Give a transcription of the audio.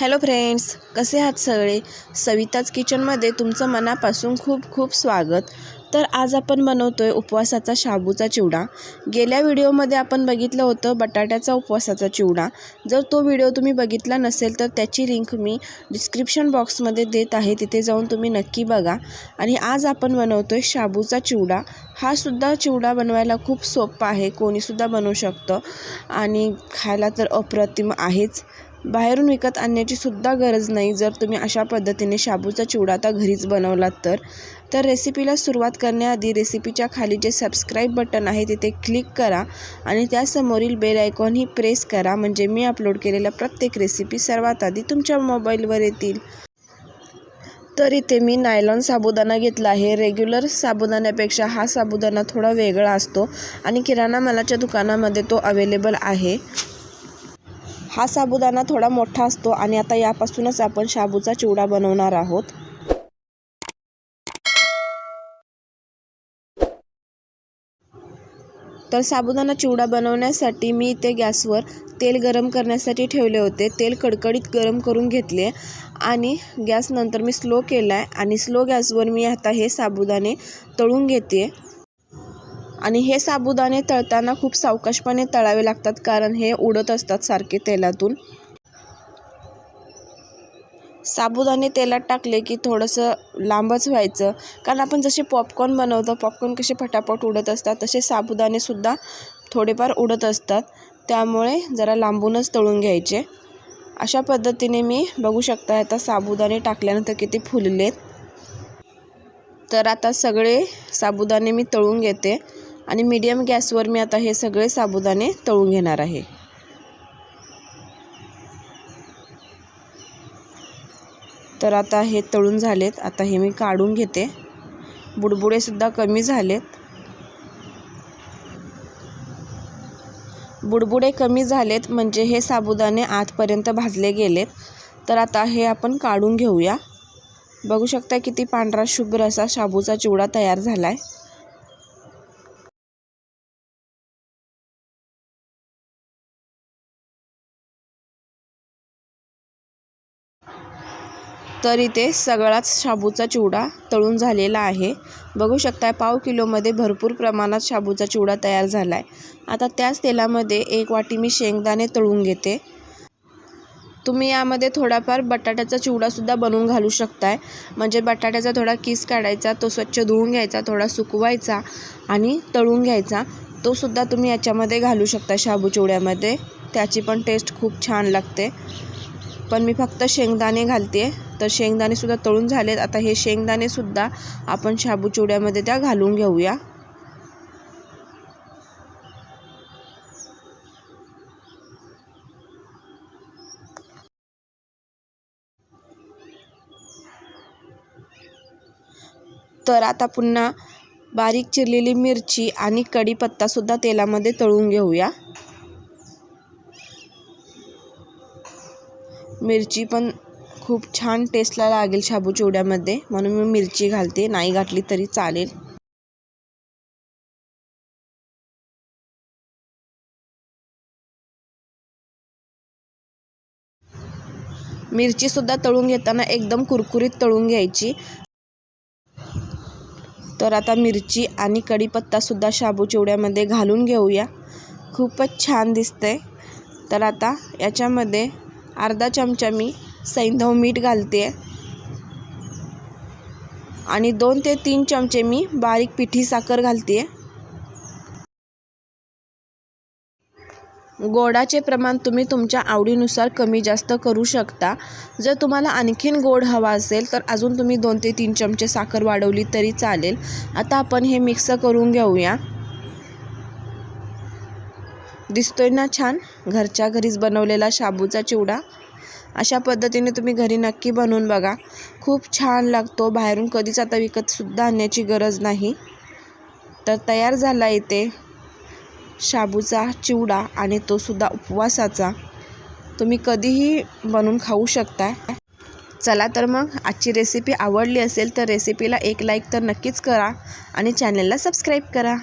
Hello friends कसे आहात सगळे? सविताच किचनमध्ये तुमचं मनापासून खूप खूप स्वागत. तर आज आपण बनवतो आहे उपवासाचा शाबूचा चिवडा. गेल्या व्हिडिओमध्ये आपण बघितलं होतं बटाट्याचा उपवासाचा चिवडा. जर तो व्हिडिओ तुम्ही बघितला नसेल तर त्याची लिंक मी डिस्क्रिप्शन बॉक्समध्ये देत आहे तिथे जाऊन तुम्ही नक्की बघा. आणि आज आपण बनवतो आहे शाबूचा चिवडा. हा सुद्धा चिवडा बनवायला खूप सोपा आहे कोणीसुद्धा बनवू शकतं. आणि खायला तर अप्रतिम आहेच. बाहेरून विकत आणण्याची सुद्धा गरज नाही. जर तुम्ही अशा पद्धतीने शाबूचा चिवडा आता घरीच बनवलात तर तर रेसिपीला सुरुवात करण्याआधी रेसिपीच्या खाली जे सबस्क्राईब बटन आहे तिथे क्लिक करा आणि त्यासमोरील बेल आयकॉनही प्रेस करा. म्हणजे मी अपलोड केलेल्या प्रत्येक रेसिपी सर्वात आधी तुमच्या मोबाईलवर येतील. तर इथे मी नायलॉन साबुदाणा घेतला आहे. रेग्युलर साबुदाण्यापेक्षा हा साबुदाणा थोडा वेगळा असतो आणि किराणा मालाच्या दुकानामध्ये तो अवेलेबल आहे. हा साबुदाणा थोडा मोठा असतो आणि आता यापासूनच आपण शाबूचा चिवडा बनवणार आहोत. तर साबुदाणा चिवडा बनवण्यासाठी मी इथे गॅसवर तेल गरम करण्यासाठी ठेवले होते. तेल कडकडीत गरम करून घेतले आणि गॅस नंतर मी स्लो केला आहे आणि स्लो गॅसवर मी आता हे साबुदाणे तळून घेते आणि हे साबुदाणे तळताना खूप सावकाशपणे तळावे लागतात कारण हे उडत असतात सारखे तेलातून. साबुदाणे तेलात टाकले की थोडंसं लांबच व्हायचं. कारण आपण जसे पॉपकॉर्न बनवतो पॉपकॉर्न कसे फटाफट उडत असतात तसे साबुदाणेसुद्धा थोडेफार उडत असतात. त्यामुळे जरा लांबूनच तळून घ्यायचे. अशा पद्धतीने मी बघू शकता आता साबुदाणे टाकल्यानंतर किती फुललेत. तर आता सगळे साबुदाणे मी तळून घेते. आणि मीडियम गॅसवर मी आता हे सगळे साबुदाणे तळून घेणार आहे. तर आता हे तळून झालेत. आता हे मी काढून घेते. बुडबुडेसुद्धा कमी झालेत. बुडबुडे कमी झालेत म्हणजे हे साबुदाणे आतपर्यंत भाजले गेलेत. तर आता हे आपण काढून घेऊया. बघू शकता किती पांढरा शुभ्र असा शाबूचा चिवडा तयार झाला आहे तर इथे सगळाच शाबूचा चिवडा तळून झालेला आहे. बघू शकताय पाव किलोमध्ये भरपूर प्रमाणात शाबूचा चिवडा तयार झाला आहे आता त्याच तेलामध्ये एक वाटी मी शेंगदाणे तळून घेते. तुम्ही यामध्ये थोडाफार बटाट्याचा चिवडासुद्धा बनवून घालू शकताय. म्हणजे बटाट्याचा थोडा किस काढायचा तो स्वच्छ धुवून घ्यायचा थोडा सुकवायचा आणि तळून घ्यायचा. तो सुद्धा तुम्ही याच्यामध्ये घालू शकता शाबू चिवड्यामध्ये. त्याची पण टेस्ट खूप छान लागते. पण मी फक्त शेंगदाणे घालते. तर शेंगदाणेसुद्धा तळून झालेत. आता हे शेंगदाणेसुद्धा आपण शाबू चिवड्यामध्ये त्या घालून घेऊया. तर आता पुन्हा बारीक चिरलेली मिरची आणि कढीपत्तासुद्धा तेलामध्ये तळून घेऊया. मिरची पण खूप छान टेस्टला लागेल शाबू चिवड्यामध्ये. म्हणून मी मिरची घालते. नाही घातली तरी चालेल. मिरचीसुद्धा तळून घेताना एकदम कुरकुरीत तळून घ्यायची. तर आता मिरची आणि कढीपत्तासुद्धा शाबू चिवड्यामध्ये घालून घेऊया. खूपच छान दिसतंय. तर आता याच्यामध्ये अर्धा चमचा मी सैंधव मीठ घालते. आणि दोन ते तीन चमचे मी बारीक पिठी साखर घालते. गोडाचे प्रमाण तुम्ही तुमच्या आवडीनुसार कमी जास्त करू शकता. जर तुम्हाला आणखीन गोड हवा असेल तर अजून तुम्ही दोन ते तीन चमचे साखर वाढवली तरी चालेल. आता आपण हे मिक्स करून घेऊया. दिसतोय ना छान? घरच्या घरीच बनवलेला शाबूचा चिवडा. अशा पद्धतीने तुम्ही घरी नक्की बनवून बघा. खूप छान लागतो. बाहेरून कधीच आता विकतसुद्धा आणण्याची गरज नाही. तर तयार झाला इथे शाबूचा चिवडा आणि तो सुद्धा उपवासाचा. तुम्ही कधीही बनवून खाऊ शकता. चला तर मग आजची रेसिपी आवडली असेल तर रेसिपीला एक लाईक तर नक्कीच करा आणि चॅनलला सबस्क्राईब करा.